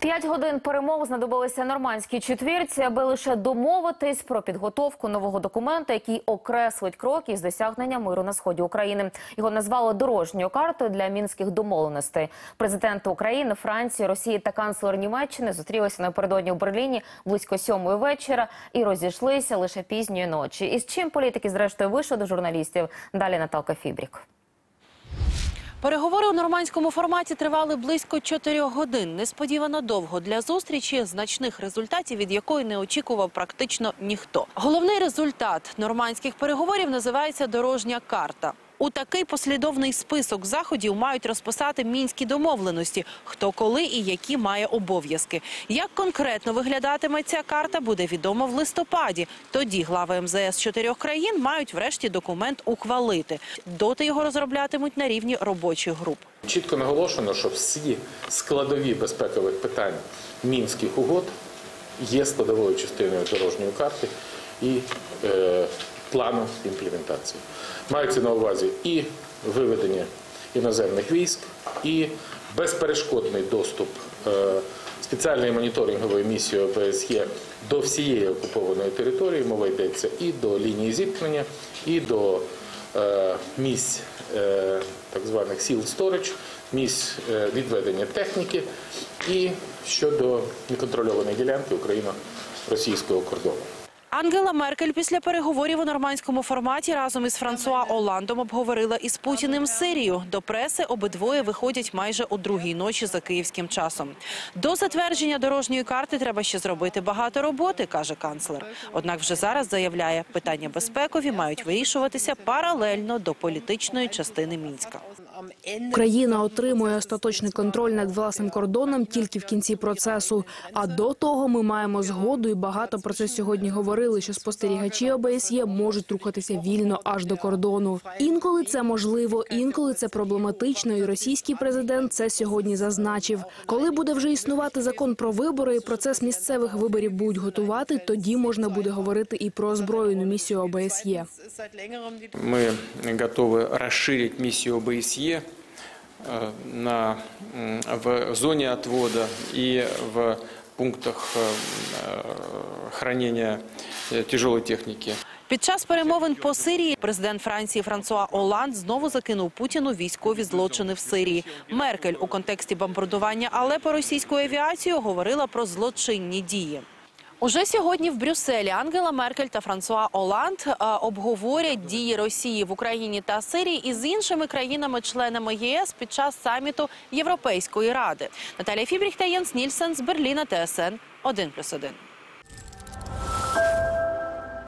П'ять годин перемов знадобилися нормандській четвірці, аби лише домовитись про підготовку нового документа, який окреслить кроки з досягнення миру на сході України. Його назвали дорожньою картою для мінських домовленостей. Президенти України, Франції, Росії та канцлер Німеччини зустрілися напередодні у Берліні близько сьомої вечора і розійшлися лише пізньої ночі. І з чим політики зрештою вийшли до журналістів? Далі Наталка Фібрік. Переговори у нормандському форматі тривали близько чотирьох годин. Несподівано довго для зустрічі, значних результатів від якої не очікував практично ніхто. Головний результат нормандських переговорів називається дорожня карта. У такий послідовний список заходів мають розписати мінські домовленості, хто коли і які має обов'язки. Як конкретно виглядатиме ця карта, буде відомо в листопаді. Тоді глави МЗС чотирьох країн мають врешті документ ухвалити. Доти його розроблятимуть на рівні робочих груп. Чітко наголошено, що всі складові безпекових питань мінських угод є складовою частиною дорожньої карти і е, плану імплементації. Мається на увазі і виведення іноземних військ, і безперешкодний доступ е, спеціальної моніторингової місії ОБСЄ до всієї окупованої території. Мова йдеться і до лінії зіткнення, і до е, місць е, так званих сіл сторич, місць відведення техніки і щодо неконтрольованої ділянки україно-російського кордону. Ангела Меркель після переговорів у нормандському форматі разом із Франсуа Оландом обговорила із Путіним Сирію. До преси обидвоє виходять майже о другій ночі за київським часом. До затвердження дорожньої карти треба ще зробити багато роботи, каже канцлер. Однак вже зараз заявляє, питання безпекові мають вирішуватися паралельно до політичної частини Мінська. Україна отримує остаточний контроль над власним кордоном тільки в кінці процесу. А до того ми маємо згоду, і багато про це сьогодні говорили, що спостерігачі ОБСЄ можуть рухатися вільно аж до кордону. Інколи це можливо, інколи це проблематично. І російський президент це сьогодні зазначив. Коли буде вже існувати закон про вибори і процес місцевих виборів будуть готувати, тоді можна буде говорити і про озброєну місію ОБСЄ. Мы готовы расширить миссию ОБСЕ э, на, м, в зоне отвода и в пунктах э, э, хранения э, тяжелой техники. Під час перемовин по Сирії президент Франції Франсуа Оланд знову закинув Путіну військові злочини в Сирії. Меркель у контексті бомбардування Алепо російською авіацією говорила про злочинні дії. Уже сьогодні в Брюсселі Ангела Меркель та Франсуа Оланд е, обговорять дії Росії в Україні та Сирії із іншими країнами-членами ЄС під час саміту Європейської ради. Наталія Фібріх та Єнс Нільсен з Берліна ТСН 1+,1.